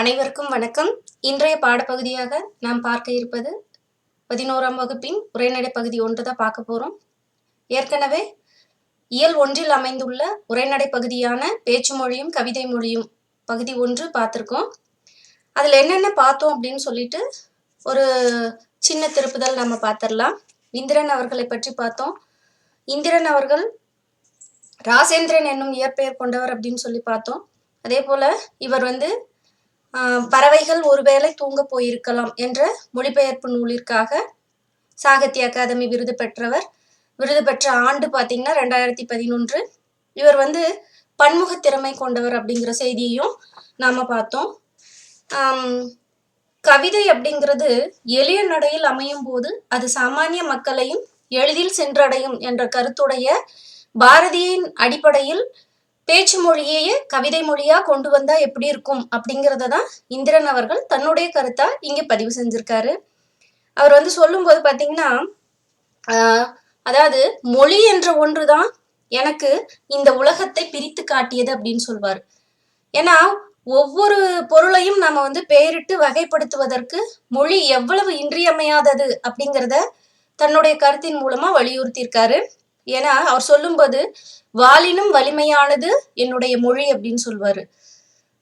அனைவருக்கும் வணக்கம். இன்றைய பாடப்பகுதியாக நாம் பார்க்க இருப்பது பதினோராம் வகுப்பின் உரைநடை பகுதி ஒன்று தான் பார்க்க போகிறோம் ஏற்கனவே இயல் ஒன்றில் அமைந்துள்ள உரைநடை பகுதியான பேச்சு மொழியும் கவிதை மொழியும் பகுதி ஒன்று பார்த்துருக்கோம். அதில் என்னென்ன பார்த்தோம் அப்படின்னு சொல்லிட்டு ஒரு சின்ன திருப்புதல் நம்ம பார்த்துடலாம். இந்திரன் அவர்களை பற்றி பார்த்தோம். இந்திரன் அவர்கள் ராசேந்திரன் என்னும் இயற்பெயர் கொண்டவர் அப்படின்னு சொல்லி பார்த்தோம். அதே போல் இவர் வந்து பறவைகள் ஒருவேளை தூங்க போயிருக்கலாம் என்ற மொழிபெயர்ப்பு நூலிற்காக சாகித்ய அகாதமி விருது பெற்றவர். விருது பெற்ற ஆண்டு பார்த்தீங்கன்னா ரெண்டாயிரத்தி பதினொன்று. இவர் வந்து பன்முக திறமை கொண்டவர் அப்படிங்கிற செய்தியையும் நாம பார்த்தோம். கவிதை அப்படிங்கிறது எளிய நடையில் அமையும் போது அது சாமானிய மக்களையும் எளிதில் சென்றடையும் என்ற கருத்துடைய பாரதியின் அடிப்படையில் பேச்சு மொழியையே கவிதை மொழியா கொண்டு வந்தா எப்படி இருக்கும் அப்படிங்கிறத தான் இந்திரன் அவர்கள் தன்னுடைய கருத்தா இங்க பதிவு செஞ்சிருக்காரு. அவர் வந்து சொல்லும்போது பாத்தீங்கன்னா அதாவது மொழி என்ற ஒன்றுதான் எனக்கு இந்த உலகத்தை பிரித்து காட்டியது அப்படின்னு சொல்வார். ஏன்னா ஒவ்வொரு பொருளையும் நம்ம வந்து பெயரிட்டு வகைப்படுத்துவதற்கு மொழி எவ்வளவு இன்றியமையாதது அப்படிங்கிறத தன்னுடைய கருத்தின் மூலமா வலியுறுத்தியிருக்காரு. ஏன்னா அவர் சொல்லும்போது வாலினும் வலிமையானது என்னுடைய மொழி அப்படின்னு சொல்வாரு.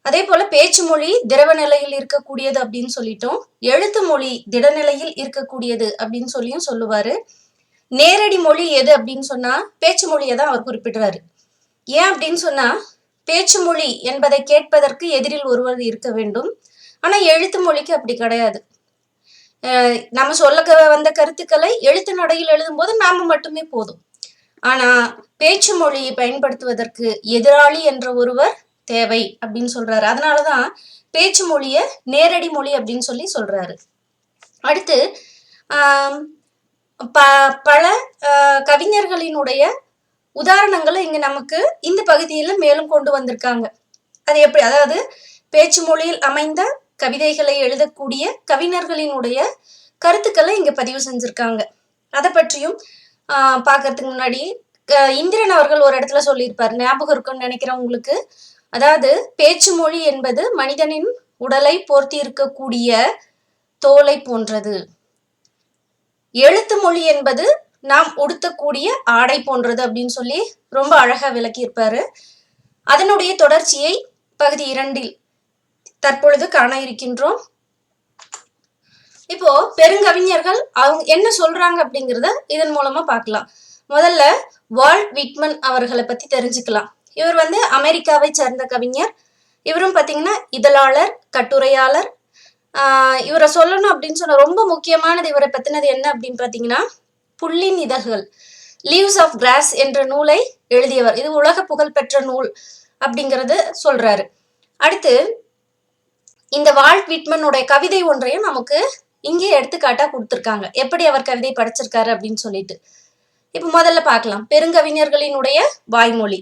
அதே போல பேச்சு மொழி திரவ நிலையில் இருக்கக்கூடியது அப்படின்னு சொல்லிட்டோம் எழுத்து மொழி திடநிலையில் இருக்கக்கூடியது அப்படின்னு சொல்லியும் சொல்லுவாரு. நேரடி மொழி எது அப்படின்னு சொன்னா பேச்சு மொழியை தான் அவர் குறிப்பிடுறாரு. ஏன் அப்படின்னு சொன்னா பேச்சு மொழி என்பதை கேட்பதற்கு எதிரில் ஒருவர் இருக்க வேண்டும். ஆனா எழுத்து மொழிக்கு அப்படி கிடையாது. நம்ம சொல்ல வந்த கருத்துக்களை எழுத்து நடையில் எழுதும்போது நாம மட்டுமே போதும். ஆனா பேச்சு மொழியை பயன்படுத்துவதற்கு எதிராளி என்ற ஒருவர் தேவை அப்படின்னு சொல்றாரு. அதனாலதான் பேச்சு மொழிய நேரடி மொழி அப்படின்னு சொல்லி சொல்றாரு. அடுத்து ப பல கவிஞர்களினுடைய உதாரணங்களை இங்க நமக்கு இந்த பகுதியில மேலும் கொண்டு வந்திருக்காங்க. அது எப்படி? அதாவது பேச்சு மொழியில் அமைந்த கவிதைகளை எழுதக்கூடிய கவிஞர்களினுடைய கருத்துக்களை இங்க பதிவு செஞ்சிருக்காங்க. அதை பற்றியும் பார்க்கறதுக்கு முன்னாடி க- இந்திரன் அவர்கள் ஒரு இடத்துல சொல்லியிருப்பார். ஞாபகம் இருக்கும்னு நினைக்கிறேன் உங்களுக்கு. அதாவது பேச்சு மொழி என்பது மனிதனின் உடலை போர்த்தி இருக்கக்கூடிய தோலை போன்றது. எழுத்து மொழி என்பது நாம் உடுத்தக்கூடிய ஆடை போன்றது அப்படின்னு சொல்லி ரொம்ப அழகா விளக்கியிருப்பாரு. அதனுடைய தொடர்ச்சியை பகுதி இரண்டில் தற்பொழுது காண இருக்கின்றோம். இப்போ பெருங்கவிஞர்கள் அவங்க என்ன சொல்றாங்க அப்படிங்கறத இதன் மூலமா பார்க்கலாம். முதல்ல வால்ட் விட்மன் அவர்களை பத்தி தெரிஞ்சுக்கலாம். இவர் வந்து அமெரிக்காவை சேர்ந்த கவிஞர். இவரும் பாத்தீங்கன்னா இதழாளர் கட்டுரையாளர். ஆஹ் இவரை சொல்லணும் அப்படின்னு சொன்ன ரொம்ப முக்கியமானது இவரை பத்தினது என்ன அப்படின்னு பாத்தீங்கன்னா புள்ளின் இதழ்கள் லீவ்ஸ் ஆஃப் கிராஸ் என்ற நூலை எழுதியவர். இது உலக புகழ்பெற்ற நூல் அப்படிங்கறது சொல்றாரு. அடுத்து இந்த வால்ட் விட்மனுடைய கவிதை ஒன்றையும் நமக்கு இங்கே எடுத்துக்காட்டா கொடுத்துருக்காங்க. எப்படி அவர் கவிதை படிச்சிருக்காரு அப்படின்னு சொல்லிட்டு. இப்போ முதல்ல பார்க்கலாம். பெருங்கவிஞர்களினுடைய வாய்மொழி.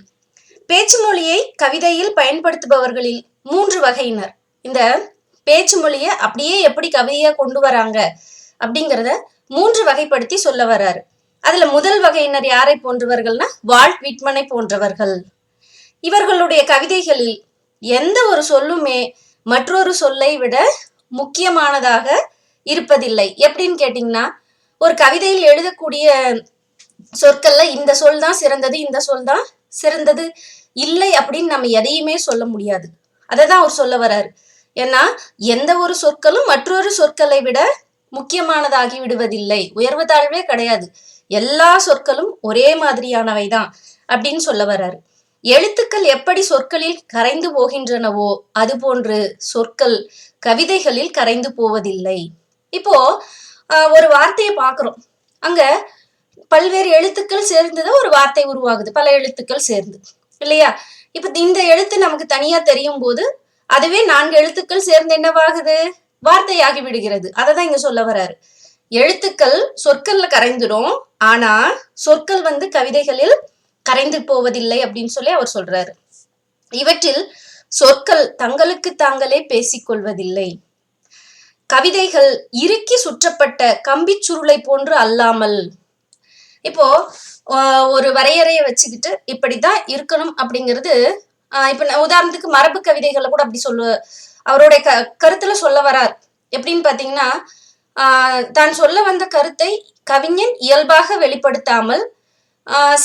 பேச்சு மொழியை கவிதையில் பயன்படுத்துபவர்களில் மூன்று வகையினர். இந்த பேச்சு மொழியை அப்படியே எப்படி கவிதையா கொண்டு வராங்க அப்படிங்கிறத மூன்று வகைப்படுத்தி சொல்ல வர்றாரு அதுல முதல் வகையினர் யாரை போன்றவர்கள்னா வால்ட் விட்மனை போன்றவர்கள். இவர்களுடைய கவிதைகளில் எந்த ஒரு சொல்லுமே மற்றொரு சொல்லை விட முக்கியமானதாக இருப்பதில்லை. எப்படின்னு கேட்டிங்கன்னா ஒரு கவிதையில் எழுதக்கூடிய சொற்கள்ல இந்த சொல் தான் சிறந்தது இந்த சொல் தான் சிறந்தது இல்லை அப்படின்னு நம்ம எதையுமே சொல்ல முடியாது. அதை தான் அவர் சொல்ல வர்றாரு ஏன்னா எந்த ஒரு சொற்களும் மற்றொரு சொற்களை விட முக்கியமானதாகி விடுவதில்லை. உயர்வு தாழ்வே கிடையாது. எல்லா சொற்களும் ஒரே மாதிரியானவை தான் அப்படின்னு சொல்ல வர்றாரு எழுத்துக்கள் எப்படி சொற்களில் கரைந்து போகின்றனவோ அதுபோன்று சொற்கள் கவிதைகளில் கரைந்து போவதில்லை. இப்போ ஒரு வார்த்தையை பார்க்குறோம். அங்க பல்வேறு எழுத்துக்கள் சேர்ந்துதான் ஒரு வார்த்தை உருவாகுது. பல எழுத்துக்கள் சேர்ந்து. இல்லையா? இப்ப இந்த எழுத்து நமக்கு தனியா தெரியும் போது அதுவே நான்கு எழுத்துக்கள் சேர்ந்து என்னவாகுது? வார்த்தையாகி விடுகிறது. அதை தான் இங்க சொல்ல வராரு. எழுத்துக்கள் சொற்கள்ல கரைந்துடும். ஆனா சொற்கள் வந்து கவிதைகளில் கரைந்து போவதில்லை அப்படின்னு சொல்லி அவர் சொல்றாரு. இவற்றில் சொற்கள் தங்களுக்கு தாங்களே பேசிக்கொள்வதில்லை கவிதைகள் இறுக்கி சுற்றப்பட்ட கம்பிச் சுருளை போன்று அல்லாமல். இப்போ ஒரு வரையறையை வச்சுக்கிட்டு இப்படிதான் இருக்கணும் அப்படிங்கிறது இப்ப நான் உதாரணத்துக்கு மரபு கவிதைகளை கூட அப்படி சொல்லு அவருடைய க கருத்துல சொல்ல வரார். எப்படின்னு பாத்தீங்கன்னா தான் சொல்ல வந்த கருத்தை கவிஞன் இயல்பாக வெளிப்படுத்தாமல்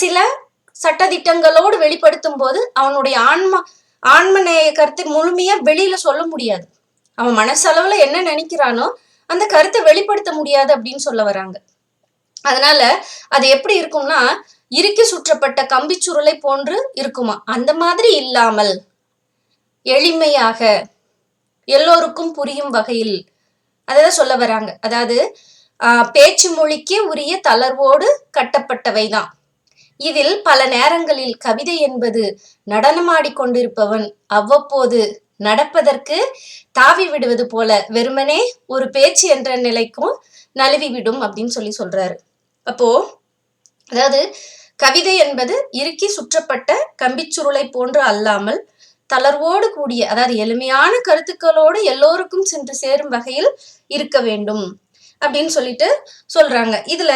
சில சட்டதிட்டங்களோடு வெளிப்படுத்தும் போது அவனுடைய ஆன்ம ஆன்மநேய கருத்தை முழுமையா வெளியில சொல்ல முடியாது. அவன் மனசளவுல என்ன நினைக்கிறானோ அந்த கருத்தை வெளிப்படுத்த முடியாது அப்படின்னு சொல்ல வராங்க. அதனால அது எப்படி இருக்கும்னா இறுக்கி சுற்றப்பட்ட கம்பிச் சுருளை போன்று இருக்குமா. அந்த மாதிரி இல்லாமல் எளிமையாக எல்லோருக்கும் புரியும் வகையில் அதை சொல்ல வராங்க. அதாவது பேச்சு மொழிக்கே உரிய தளர்வோடு கட்டப்பட்டவைதான் இதில் பல நேரங்களில் கவிதை என்பது நடனமாடிக்கொண்டிருப்பவன் அவ்வப்போது நடப்பதற்கு தாவி விடுவது போல வெறுமனே ஒரு பேச்சு என்ற நிலைக்கும் நழுவி விடும் அப்படின்னு சொல்லி சொல்றாரு. அப்போ அதாவது கவிதை என்பது இறுக்கி சுற்றப்பட்ட கம்பிச்சுருளை போன்று அல்லாமல் தளர்வோடு கூடிய அதாவது எளிமையான கருத்துக்களோடு எல்லோருக்கும் சென்று சேரும் வகையில் இருக்க வேண்டும் அப்படின்னு சொல்லிட்டு சொல்றாங்க. இதுல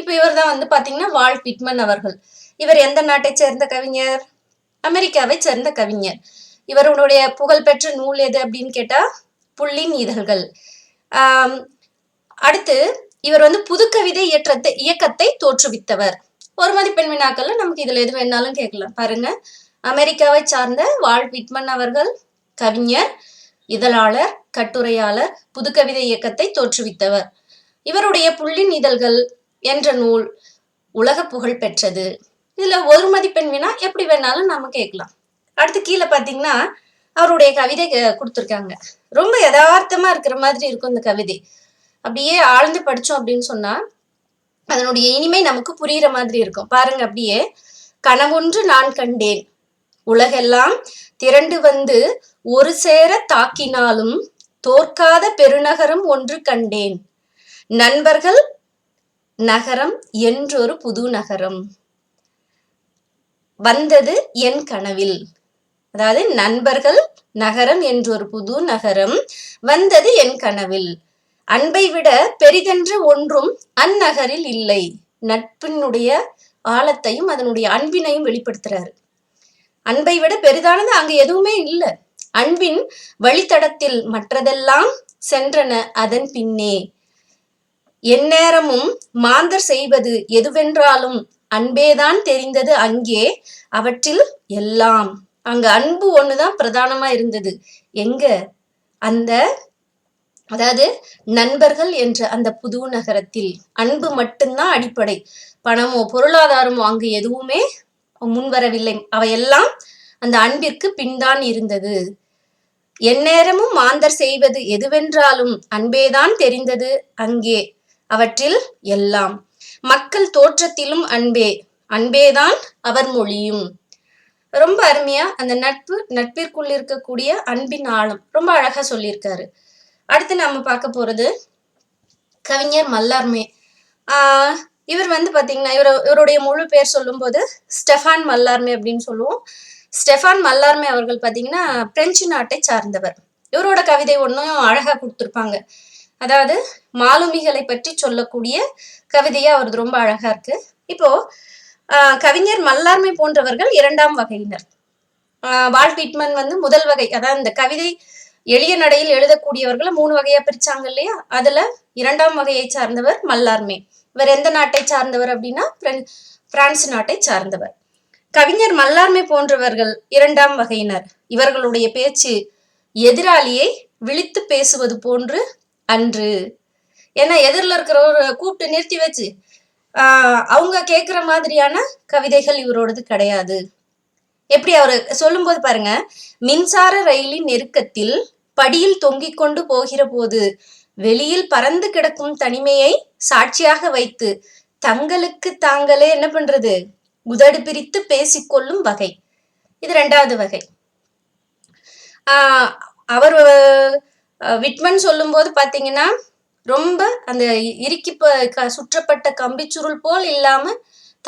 இப்ப இவர் தான் வந்து பாத்தீங்கன்னா வால் பிட்மன் அவர்கள். இவர் எந்த நாட்டை சேர்ந்த கவிஞர்? அமெரிக்காவை சேர்ந்த கவிஞர். இவருடைய புகழ்பெற்ற நூல் எது அப்படின்னு கேட்டால் புள்ளின் இதழ்கள். அடுத்து இவர் வந்து புதுக்கவிதை இயற்றத்தை இயக்கத்தை தோற்றுவித்தவர். ஒரு மதிப்பெண் வினாக்கள்ல நமக்கு இதுல எது வேணாலும் கேட்கலாம். பாருங்க. அமெரிக்காவை சார்ந்த வால் விட்மன் அவர்கள் கவிஞர் இதழாளர் கட்டுரையாளர் புதுக்கவிதை இயக்கத்தை தோற்றுவித்தவர். இவருடைய புள்ளின் இதழ்கள் என்ற நூல் உலக புகழ் பெற்றது. இதுல ஒரு மதிப்பெண் வினா எப்படி வேணாலும் நம்ம கேட்கலாம். அடுத்து கீழே பாத்தீங்கன்னா அவருடைய கவிதை கொடுத்துருக்காங்க கொடுத்திருக்காங்க. ரொம்ப யதார்த்தமா இருக்கிற மாதிரி இருக்கும் இந்த கவிதை. அப்படியே ஆழ்ந்து படிச்சோம் அப்படின்னு சொன்னா அதனுடைய இனிமை நமக்கு புரியுற மாதிரி இருக்கும். பாருங்க அப்படியே கனவொன்று நான் கண்டேன். உலகெல்லாம் திரண்டு வந்து ஒரு சேர தாக்கினாலும் தோற்காத பெருநகரம் ஒன்று கண்டேன். நண்பர்கள் நகரம் என்றொரு புது நகரம். வந்தது என் கனவில். அதாவது நண்பர்கள் நகரம் என்றொரு புது நகரம் வந்தது என் கனவில். அன்பை விட பெரிதென்று ஒன்றும் அந்நகரில் இல்லை. நட்பினுடைய ஆழத்தையும் அதனுடைய அன்பினையும் வெளிப்படுத்துறாரு. அன்பை விட பெரிதானது அங்கு எதுவுமே இல்லை. அன்பின் வழித்தடத்தில் மற்றதெல்லாம் சென்றன அதன் பின்னே. எந்நேரமும் மாந்தர் செய்வது எதுவென்றாலும் அன்பேதான் தெரிந்தது அங்கே அவற்றில் எல்லாம். அங்க அன்பு ஒண்ணுதான் பிரதானமா இருந்தது. எங்க? அந்த அதாவது நண்பர்கள் என்ற அந்த புது நகரத்தில். அன்பு மட்டும்தான் அடிப்படை. பணமோ பொருளாதாரமோ அங்கு எதுவுமே முன்வரவில்லை. அவையெல்லாம் அந்த அன்பிற்கு பின்தான் இருந்தது. எந்நேரமும் மாந்தர் செய்வது எதுவென்றாலும் அன்பேதான் தெரிந்தது அங்கே. அவற்றில் எல்லாம். மக்கள் தோற்றத்திலும் அன்பே. அன்பேதான் அவர் மொழியும். ரொம்ப அருமையா அந்த நட்பு நட்பிற்குள் இருக்கக்கூடிய அன்பின் ஆழம் ரொம்ப அழகா சொல்லியிருக்காரு. அடுத்து நம்ம பார்க்க போறது கவிஞர் மல்லார்மே ஆஹ் இவர் வந்து பாத்தீங்கன்னா இவர் இவருடைய முழு பேர் சொல்லும்போது ஸ்டெஃபான் மல்லார்மே அப்படின்னு சொல்லுவோம். ஸ்டெஃபான் மல்லார்மே அவர்கள் பாத்தீங்கன்னா பிரெஞ்சு நாட்டை சார்ந்தவர். இவரோட கவிதை ஒன்றும் அழகா கொடுத்துருப்பாங்க. அதாவது மாலுமிகளை பற்றி சொல்லக்கூடிய கவிதையா அவரது ரொம்ப அழகா இருக்கு. இப்போ கவிஞர் மல்லார்மை போன்றவர்கள் இரண்டாம் வகையினர். வால் பிட்மன் வந்து முதல் வகை அதாவது இந்த கவிதை எளிய நடையில் எழுதக்கூடியவர்களை மூணு வகையா பிரிச்சாங்க இல்லையா? அதுல இரண்டாம் வகையை சார்ந்தவர் மல்லார்மே. இவர் எந்த நாட்டை சார்ந்தவர் அப்படின்னா பிரான்ஸ் நாட்டை சார்ந்தவர். கவிஞர் மல்லார்மை போன்றவர்கள் இரண்டாம் வகையினர். இவர்களுடைய பேச்சு எதிராளியை விழித்து பேசுவது போன்று அன்று. ஏன்னா எதிரில் இருக்கிறவரை கூப்பிட்டு நிறுத்தி வச்சு அவங்க கேட்குற மாதிரியான கவிதைகள் இவரோடது கிடையாது. எப்படி அவர் சொல்லும்போது பாருங்க மின்சார ரயிலின் நெருக்கத்தில் படியில் தொங்கிக் கொண்டு போகிற போது வெளியில் பறந்து கிடக்கும் தனிமையை சாட்சியாக வைத்து தங்களுக்கு தாங்களே என்ன பண்றது? உதடு பிரித்து பேசிக்கொள்ளும் வகை. இது ரெண்டாவது வகை. ஆஹ் அவர் விட்மன் சொல்லும்போது பாத்தீங்கன்னா ரொம்ப அந்த இறுக்கி ப- க- சுற்றப்பட்ட கம்பிச்சுருள் போல் இல்லாம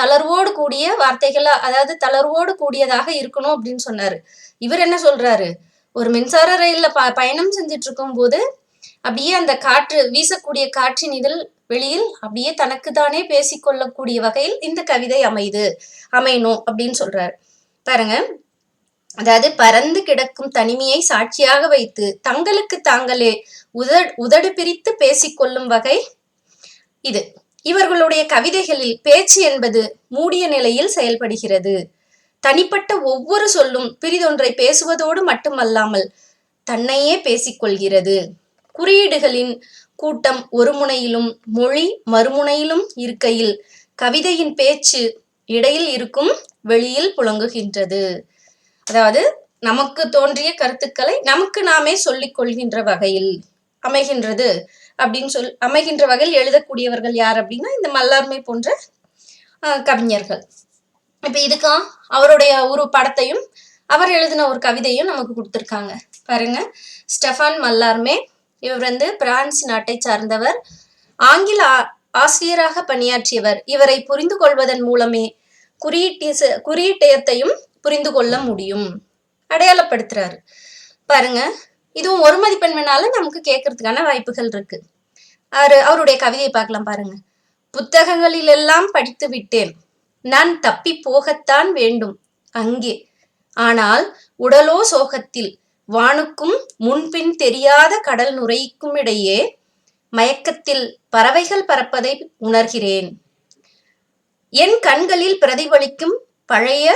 தளர்வோடு கூடிய வார்த்தைகளா அதாவது தளர்வோடு கூடியதாக இருக்கணும் அப்படின்னு சொன்னாரு. இவர் என்ன சொல்றாரு? ஒரு மின்சார ரயில்ல ப பயணம் செஞ்சுட்டு இருக்கும்போது அப்படியே அந்த காற்று வீசக்கூடிய காற்றின் இதில் வெளியில் அப்படியே தனக்குத்தானே பேசிக்கொள்ளக்கூடிய வகையில் இந்த கவிதை அமைது அமையணும் அப்படின்னு சொல்றாரு. பாருங்க. அதாவது பறந்து கிடக்கும் தனிமையை சாட்சியாக வைத்து தங்களுக்கு தாங்களே உதடு உதடு பிரித்து பேசிக்கொள்ளும் வகை இது. இவர்களுடைய கவிதைகளில் பேச்சு என்பது மூடிய நிலையில் செயல்படுகிறது. தனிப்பட்ட ஒவ்வொரு சொல்லும் பிரிதொன்றை பேசுவதோடு மட்டுமல்லாமல் தன்னையே பேசிக்கொள்கிறது. குறியீடுகளின் கூட்டம் ஒரு முனையிலும் மொழி மறுமுனையிலும் இருக்கையில் கவிதையின் பேச்சு இடையில் இருக்கும் வெளியில் புழங்குகின்றது. அதாவது நமக்கு தோன்றிய கருத்துக்களை நமக்கு நாமே சொல்லிக் கொள்கின்ற வகையில். அமைகின்றது அப்படின்னு சொல் அமைகின்ற வகையில் எழுதக்கூடியவர்கள் யார் அப்படின்னா இந்த மல்லார்மை போன்ற கவிஞர்கள். இப்போ இதுக்கா அவருடைய ஒரு படத்தையும் அவர் எழுதின ஒரு கவிதையும் நமக்கு கொடுத்துருக்காங்க. பாருங்க. ஸ்டெஃபான் மல்லார்மே இவர் வந்து பிரான்ஸ் நாட்டை சார்ந்தவர். ஆங்கில ஆ- ஆசிரியராக பணியாற்றியவர். இவரை புரிந்து கொள்வதன் மூலமே குறியீட்டு குறியீட்டயத்தையும் புரிந்து கொள்ள முடியும். அடையாளப்படுத்துறாரு. பாருங்க. இதுவும் ஒரு மதிப்பெண் வேணாலும் நமக்கு கேட்கறதுக்கான வாய்ப்புகள் இருக்கு. அவரு அவருடைய கவிதையை பார்க்கலாம் பாருங்க. புத்தகங்களில் எல்லாம் படித்து விட்டேன். நான் தப்பி போகத்தான் வேண்டும். அங்கே. ஆனால் உடலோ சோகத்தில். வானுக்கும் முன்பின் தெரியாத கடல் நுரைக்கும் இடையே மயக்கத்தில் பறவைகள் பறப்பதை உணர்கிறேன். என் கண்களில் பிரதிபலிக்கும் பழைய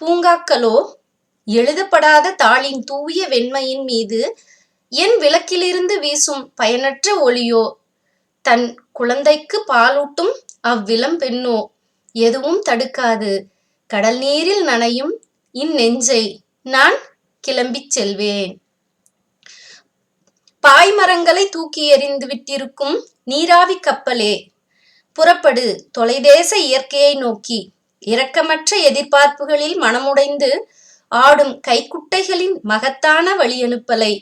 பூங்காக்களோ எழுதப்படாத தாளின் தூய வெண்மையின் மீது என் விளக்கிலிருந்து வீசும் பயனற்ற ஒளியோ? தன் குழந்தைக்கு பாலூட்டும் அவ்விளம் பெண்ணோ? எதுவும் தடுக்காது. கடல் நீரில் நனையும் இந்நெஞ்சை நான் கிளம்பிச் செல்வேன். பாய்மரங்களை தூக்கி எறிந்து விட்டிருக்கும் நீராவி கப்பலே புறப்படு தொலைதேச இயற்கையை நோக்கி. இரக்கமற்ற எதிர்பார்ப்புகளில் மனமுடைந்து ஆடும் கைக்குட்டைகளின் மகத்தான வழியனுப்பலை.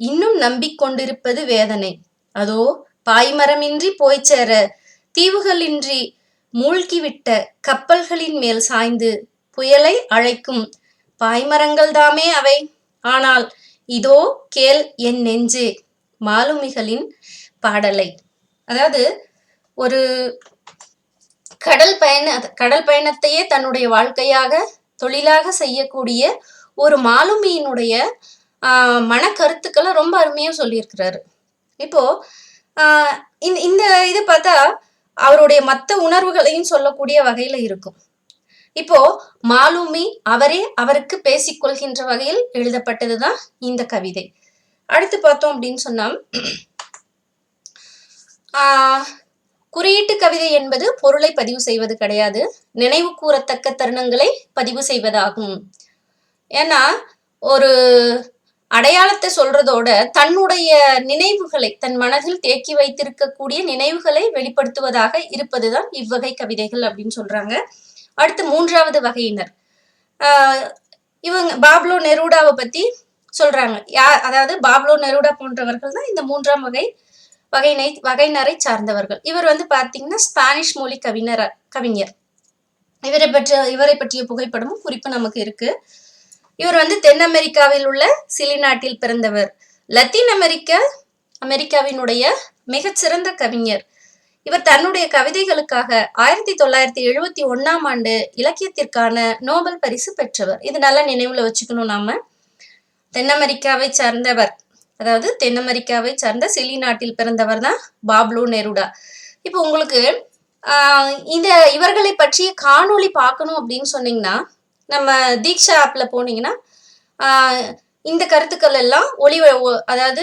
இன்னும் நம்பிக்கொண்டிருப்பது வேதனை. அதோ பாய்மரமின்றி போய்ச்சேர தீவுகளின்றி மூழ்கிவிட்ட கப்பல்களின் மேல் சாய்ந்து புயலை அழைக்கும் பாய்மரங்கள் தாமே அவை. ஆனால் இதோ கேள் என் நெஞ்சு மாலுமிகளின் பாடலை. அதாவது ஒரு கடல் பயண கடல் பயணத்தையே தன்னுடைய வாழ்க்கையாக தொழிலாக செய்யக்கூடிய ஒரு மாலுமியினுடைய ஆஹ், மனக்கருத்துக்களை ரொம்ப அருமையாக சொல்லியிருக்கிறாரு. இப்போ ஆஹ், இந்த இந்த இது பார்த்தா அவருடைய மற்ற உணர்வுகளையும் சொல்லக்கூடிய வகையில இருக்கும். இப்போ மாலுமி அவரே அவருக்கு பேசிக்கொள்கின்ற வகையில் எழுதப்பட்டதுதான் இந்த கவிதை. அடுத்து பார்த்தோம் அப்படின்னு சொன்னா ஆஹ், குறியீட்டு கவிதை என்பது பொருளை பதிவு செய்வது கிடையாது. நினைவு கூறத்தக்க தருணங்களை பதிவு செய்வதாகும். ஏன்னா ஒரு அடையாளத்தை சொல்றதோட தன்னுடைய நினைவுகளை தன் மனதில் தேக்கி வைத்திருக்கக்கூடிய நினைவுகளை வெளிப்படுத்துவதாக இருப்பதுதான் இவ்வகை கவிதைகள் அப்படின்னு சொல்றாங்க. அடுத்து மூன்றாவது வகையினர். ஆஹ் இவங்க பாப்லோ நெருடாவை பத்தி சொல்றாங்க. யா அதாவது பாப்லோ நெருடா போன்றவர்கள் தான் இந்த மூன்றாம் வகை வகையினை வகையினரை சார்ந்தவர்கள். இவர் வந்து பார்த்தீங்கன்னா ஸ்பானிஷ் மொழி கவிஞர் கவிஞர். இவரை பற்றிய இவரை பற்றிய புகைப்படமும் குறிப்பு நமக்கு இருக்கு. இவர் வந்து தென் அமெரிக்காவில் உள்ள சிலி நாட்டில் பிறந்தவர். லத்தீன் அமெரிக்க அமெரிக்காவினுடைய மிகச்சிறந்த கவிஞர். இவர் தன்னுடைய கவிதைகளுக்காக ஆயிரத்தி தொள்ளாயிரத்தி எழுபத்தி ஒன்னாம் ஆண்டு இலக்கியத்திற்கான நோபல் பரிசு பெற்றவர். இது நல்லா நினைவுல வச்சுக்கணும் நாம. தென் அமெரிக்காவை சார்ந்தவர். அதாவது தென் அமெரிக்காவை சார்ந்த சிலி நாட்டில் பிறந்தவர் தான் பாப்லோ நெருடா. இப்போ உங்களுக்கு இந்த இவர்களை பற்றி காணொளி பார்க்கணும் அப்படின்னு சொன்னீங்கன்னா நம்ம தீக்ஷா ஆப்ல போனீங்கன்னா இந்த கருத்துக்கள் எல்லாம் ஒளி ஒ- அதாவது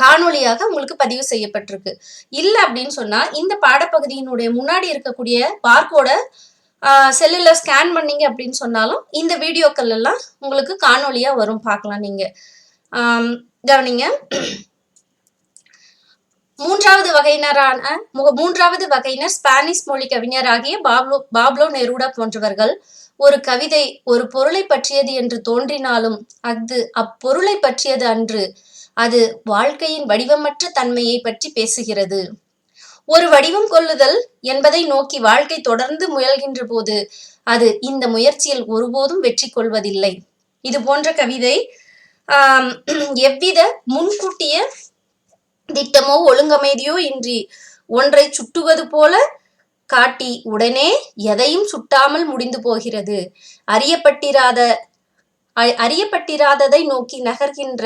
காணொளியாக உங்களுக்கு பதிவு செய்யப்பட்டிருக்கு. இல்லை அப்படின்னு சொன்னா இந்த பாடப்பகுதியினுடைய முன்னாடி இருக்கக்கூடிய பார்க்கோட செல்லுல ஸ்கேன் பண்ணீங்க அப்படின்னு சொன்னாலும் இந்த வீடியோக்கள் எல்லாம் உங்களுக்கு காணொளியா வரும் பார்க்கலாம் நீங்க. கவனிங்க. மூன்றாவது வகையினரான மூன்றாவது வகையினர் ஸ்பானிஷ் மொழி கவிஞராகிய பாப்லோ பாப்லோ நெருடா போன்றவர்கள். ஒரு கவிதை ஒரு பொருளை பற்றியது என்று தோன்றினாலும் அது அப்பொருளை பற்றியது அன்று அது வாழ்க்கையின் வடிவமற்ற தன்மையை பற்றி பேசுகிறது. ஒரு வடிவம் கொள்ளுதல் என்பதை நோக்கி வாழ்க்கை தொடர்ந்து முயல்கின்ற போது அது இந்த முயற்சியில் ஒருபோதும் வெற்றி கொள்வதில்லை. இது போன்ற கவிதை எவ்வித முன்கூட்டிய திட்டமோ ஒழுங்கமைதியோ இன்றி ஒன்றை சுட்டுவது போல காட்டி உடனே எதையும் சுட்டாமல் முடிந்து போகிறது. அறியப்பட்டிராத அ- அறியப்பட்டிராததை நோக்கி நகர்கின்ற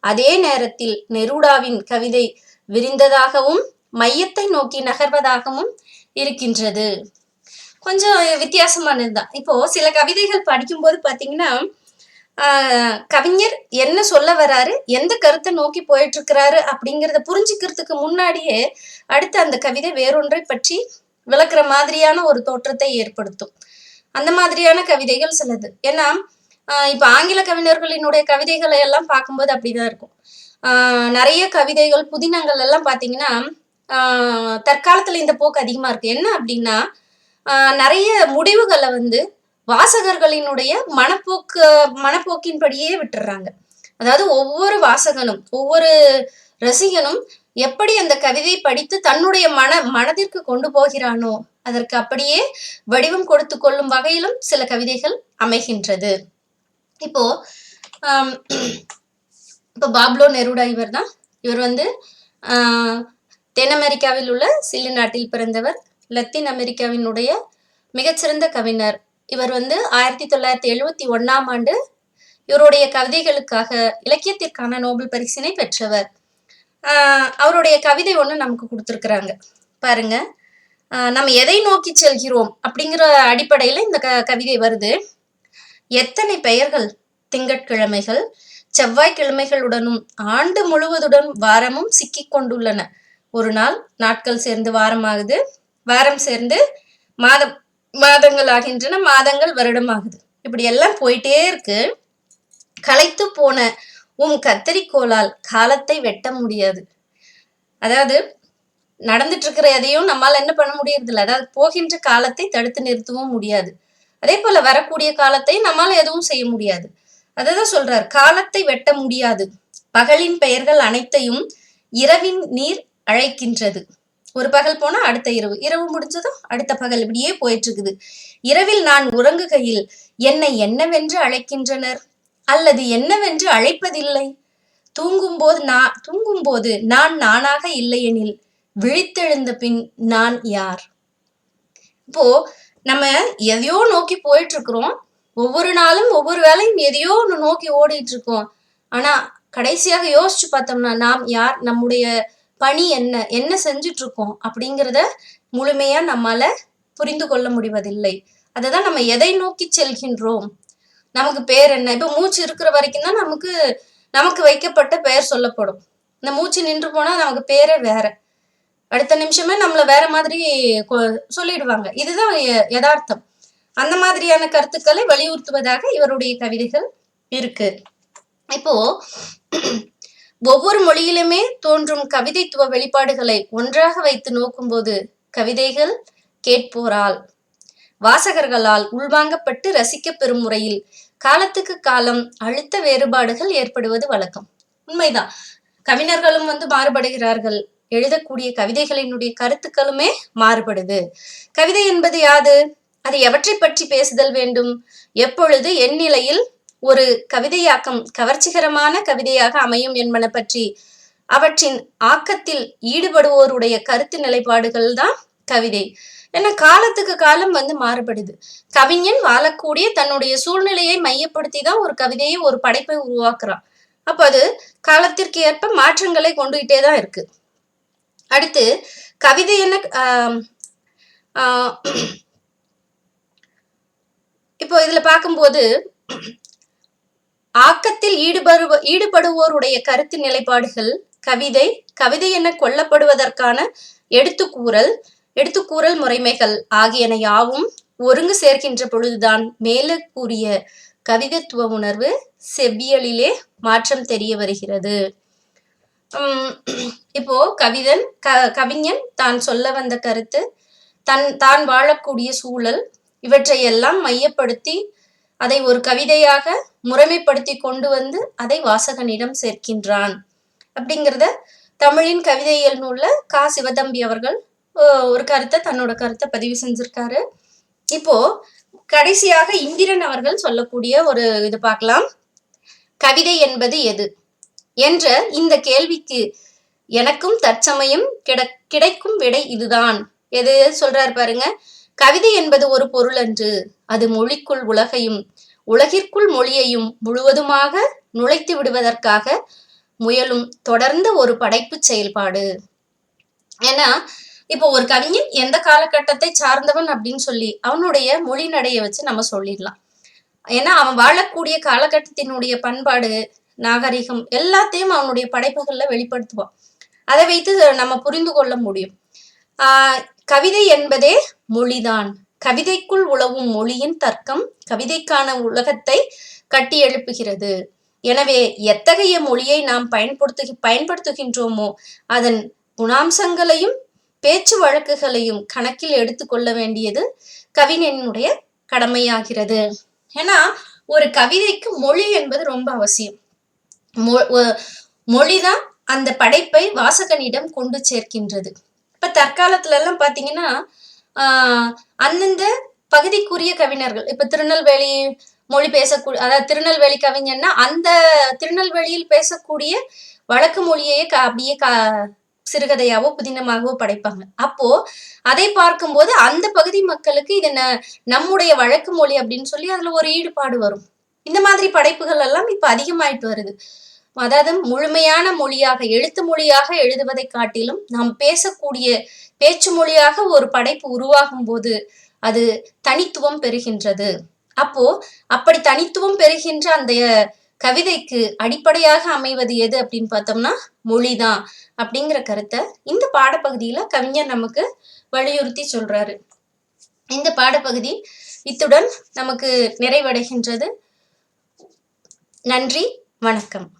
அதே நேரத்தில் நெருடாவின் கவிதை விரிந்ததாகவும் மையத்தை நோக்கி நகர்வதாகவும் இருக்கின்றது. கொஞ்சம் வித்தியாசமானது தான் இப்போ சில கவிதைகள் படிக்கும்போது பார்த்தீங்கன்னா கவிஞர் என்ன சொல்ல வராரு? எந்த கருத்தை நோக்கி போயிட்டு இருக்கிறாரு அப்படிங்கிறத புரிஞ்சுக்கிறதுக்கு முன்னாடியே அடுத்து அந்த கவிதை வேறொன்றை பற்றி விளக்குற மாதிரியான ஒரு தோற்றத்தை ஏற்படுத்தும். அந்த மாதிரியான கவிதைகள் சிலது. ஏன்னா இப்போ இப்ப ஆங்கில கவிஞர்களினுடைய கவிதைகளை எல்லாம் பார்க்கும்போது அப்படிதான் இருக்கும். நிறைய கவிதைகள் புதினங்கள் எல்லாம் பார்த்தீங்கன்னா தற்காலத்தில் தற்காலத்துல இந்த போக்கு அதிகமா இருக்கு. என்ன அப்படின்னா நிறைய முடிவுகளை வந்து வாசகர்களினுடைய மனப்போக்கு மனப்போக்கின்படியே விட்டுறாங்க. அதாவது ஒவ்வொரு வாசகனும் ஒவ்வொரு ரசிகனும் எப்படி அந்த கவிதை படித்து தன்னுடைய மன மனதிற்கு கொண்டு போகிறானோ அதற்கு அப்படியே வடிவம் கொடுத்து கொள்ளும் வகையிலும் சில கவிதைகள் அமைகின்றது. இப்போ இப்போ பாப்லோ நெருடா இவர் தான் இவர் வந்து தென் அமெரிக்காவில் உள்ள சில்லி நாட்டில் பிறந்தவர். லத்தீன் அமெரிக்காவினுடைய மிகச்சிறந்த கவிஞர். இவர் வந்து ஆயிரத்தி தொள்ளாயிரத்தி எழுபத்தி ஒன்னாம் ஆண்டு இவருடைய கவிதைகளுக்காக இலக்கியத்திற்கான நோபல் பரிசினை பெற்றவர். அவருடைய கவிதை ஒன்று நமக்கு கொடுத்துருக்குறாங்க. பாருங்க. நம்ம எதை நோக்கி செல்கிறோம் அப்படிங்கிற அடிப்படையில் இந்த க கவிதை வருது. எத்தனை பெயர்கள்? திங்கட்கிழமைகள் செவ்வாய்க்கிழமைகளுடனும் ஆண்டு முழுவதுடன் வாரமும் சிக்கிக் கொண்டுள்ளன. ஒரு நாள் நாட்கள் சேர்ந்து வாரமாகுது. வாரம் சேர்ந்து மாதம் மாதங்கள் ஆகின்றன மாதங்கள் வருடமாகுது. இப்படி எல்லாம் போயிட்டே இருக்கு. களைத்து போன உம் கத்தரிக்கோலால் காலத்தை வெட்ட முடியாது. அதாவது நடந்துட்டு இருக்கிற எதையும் நம்மால் என்ன பண்ண முடியறது இல்லை அதாவது போகின்ற காலத்தை தடுத்து நிறுத்தவும் முடியாது. அதே போல வரக்கூடிய காலத்தை நம்மால் எதுவும் செய்ய முடியாது. அததான் சொல்றார் காலத்தை வெட்ட முடியாது. பகலின் பெயர்கள் அனைத்தையும் இரவின் நீர் அழைக்கின்றது. ஒரு பகல் போனா அடுத்த இரவு. இரவு முடிஞ்சதும் அடுத்த பகல் இப்படியே போயிட்டு இருக்குது இரவில் நான் உறங்குகையில் என்னை என்னவென்று அழைக்கின்றனர்? அல்லது என்னவென்று அழைப்பதில்லை? தூங்கும்போது நான் தூங்கும்போது நான் நானாக இல்லையெனில் விழித்தெழுந்த பின் நான் யார்? இப்போ நம்ம எதையோ நோக்கி போயிட்டு இருக்கிறோம் ஒவ்வொரு நாளும் ஒவ்வொரு வேலையும் எதையோ ஒன்று நோக்கி ஓடிட்டு இருக்கோம் ஆனா கடைசியாக யோசிச்சு பார்த்தோம்னா நாம் யார்? நம்முடைய பணி என்ன என்ன செஞ்சுட்டு இருக்கோம் அப்படிங்கிறத முழுமையா நம்மால புரிந்து கொள்ள முடிவதில்லை. அதை நம்ம எதை நோக்கி செல்கின்றோம்? நமக்கு பேர் என்ன? இப்போ மூச்சு இருக்கிற வரைக்கும் தான் நமக்கு நமக்கு வைக்கப்பட்ட பெயர் சொல்லப்படும். இந்த மூச்சு நின்று போனா நமக்கு பேரே வேற. அடுத்த நிமிஷமே நம்மள வேற மாதிரி கொ- சொல்லிடுவாங்க. இதுதான் யதார்த்தம். அந்த மாதிரியான கருத்துக்களை வலியுறுத்துவதாக இவருடைய கவிதைகள் இருக்கு. இப்போ ஒவ்வொரு மொழியிலுமே தோன்றும் கவிதைத்துவ வெளிப்பாடுகளை ஒன்றாக வைத்து நோக்கும்போது கவிதைகள் கேட்போரால். வாசகர்களால் உள்வாங்கப்பட்டு ரசிக்கப்பெறும் முறையில் காலத்துக்கு காலம் அழுத்த வேறுபாடுகள் ஏற்படுவது வழக்கம். உண்மைதான். கவிஞர்களும் வந்து மாறுபடுகிறார்கள். எழுதக்கூடிய கவிதைகளினுடைய கருத்துக்களுமே மாறுபடுது. கவிதை என்பது யாது? அது எவற்றை பற்றி பேசுதல் வேண்டும்? எப்பொழுது எந்நிலையில் ஒரு கவிதையாக்கம் கவர்ச்சிகரமான கவிதையாக அமையும் என்பன பற்றி அவற்றின் ஆக்கத்தில் ஈடுபடுவோருடைய கருத்து நிலைப்பாடுகள் தான் கவிதை. ஏன்னா காலத்துக்கு காலம் வந்து மாறுபடுது. கவிஞன் வாழக்கூடிய தன்னுடைய சூழ்நிலையை மையப்படுத்தி தான் ஒரு கவிதையை ஒரு படைப்பை உருவாக்குறான். அப்ப அது காலத்திற்கு ஏற்ப மாற்றங்களை கொண்டுகிட்டே தான் இருக்கு. அடுத்து கவிதை என்ன ஆஹ், இப்போ இதுல பார்க்கும்போது ஆக்கத்தில் ஈடுபடுவ ஈடுபடுவோருடைய கருத்து நிலைப்பாடுகள் கவிதை கவிதை என கொல்லப்படுவதற்கான எடுத்துக்கூறல் எடுத்துக்கூறல் முறைமைகள் ஆகியன யாவும் ஒருங்கு சேர்க்கின்ற பொழுதுதான் மேலே கூறிய கவிதைத்துவ உணர்வு செவ்வியலிலே மாற்றம் தெரிய வருகிறது. இப்போ கவிதன் க கவிஞன் தான் சொல்ல வந்த கருத்து தன் தான் வாழக்கூடிய சூழல் இவற்றையெல்லாம் மையப்படுத்தி அதை ஒரு கவிதையாக முறைமைப்படுத்தி கொண்டு வந்து அதை வாசகனிடம் சேர்க்கின்றான். அப்படிங்கிறத தமிழின் கவிதையியல் நூலில் கா. சிவதம்பி அவர்கள் ஒரு கருத்தை தன்னோட கருத்தை பதிவு செஞ்சிருக்காரு. இப்போ கடைசியாக இந்திரன் அவர்கள் சொல்லக்கூடிய ஒரு இது பார்க்கலாம். கவிதை என்பது எது? என்ற இந்த கேள்விக்கு எனக்கும் தற்சமயம் கிட கிடைக்கும் விடை இதுதான். எது சொல்றாரு பாருங்க. கவிதை என்பது ஒரு பொருள் அன்று. அது மொழிக்குள் உலகையும் உலகிற்குள் மொழியையும் முழுவதுமாக நுழைத்து விடுவதற்காக முயலும் தொடர்ந்த ஒரு படைப்பு செயல்பாடு. ஏன்னா இப்போ ஒரு கவிஞன் எந்த காலகட்டத்தை சார்ந்தவன் அப்படின்னு சொல்லி அவனுடைய மொழி நடையை வச்சு நம்ம சொல்லிடலாம். ஏன்னா அவன் வாழக்கூடிய காலகட்டத்தினுடைய பண்பாடு நாகரிகம் எல்லாத்தையும் அவனுடைய படைப்புகள்ல வெளிப்படுத்துவான். அதை வைத்து நம்ம புரிந்து கொள்ள முடியும். கவிதை என்பதே மொழிதான். கவிதைக்குள் உழவும் மொழியின் தர்க்கம் கவிதைக்கான உலகத்தை கட்டி எழுப்புகிறது எனவே எத்தகைய மொழியை நாம் பயன்படுத்து பயன்படுத்துகின்றோமோ அதன் குணாம்சங்களையும் பேச்சு வழக்குகளையும் கணக்கில் எடுத்துக்கொள்ள வேண்டியது கவிஞனுடைய கடமையாகிறது. ஏன்னா ஒரு கவிதைக்கு மொழி என்பது ரொம்ப அவசியம். மொ- மொழிதான் அந்த படைப்பை வாசகனிடம் கொண்டு சேர்க்கின்றது. இப்போ தற்காலத்துல எல்லாம் பார்த்தீங்கன்னா அந்தந்த பகுதிக்குரிய கவிஞர்கள் இப்போ திருநெல்வேலி மொழி பேசக்கூடிய அதாவது திருநெல்வேலி கவிஞர்னா அந்த திருநெல்வேலியில் பேசக்கூடிய வழக்கு மொழியையே க- அப்படியே க சிறுகதையாவோ புதினமாகவோ படைப்பாங்க. அப்போ அதை பார்க்கும்போது அந்த பகுதி மக்களுக்கு இது ந- நம்முடைய வழக்கு மொழி அப்படின்னு சொல்லி அதுல ஒரு ஈடுபாடு வரும். இந்த மாதிரி படைப்புகள் எல்லாம் இப்ப அதிகமாயிட்டு வருது. அதாவது முழுமையான மொழியாக எழுத்து மொழியாக எழுதுவதை காட்டிலும் நாம் பேசக்கூடிய பேச்சு மொழியாக ஒரு படைப்பு உருவாகும் போது அது தனித்துவம் பெறுகின்றது. அப்போ அப்படி தனித்துவம் பெறுகின்ற அந்த கவிதைக்கு அடிப்படையாக அமைவது எது அப்படின்னு பார்த்தோம்னா மொழிதான் அப்படிங்கிற கருத்தை இந்த பாடப்பகுதியில கவிஞர் நமக்கு வலியுறுத்தி சொல்றாரு. இந்த பாடப்பகுதி இத்துடன் நமக்கு நிறைவடைகின்றது. நன்றி வணக்கம்.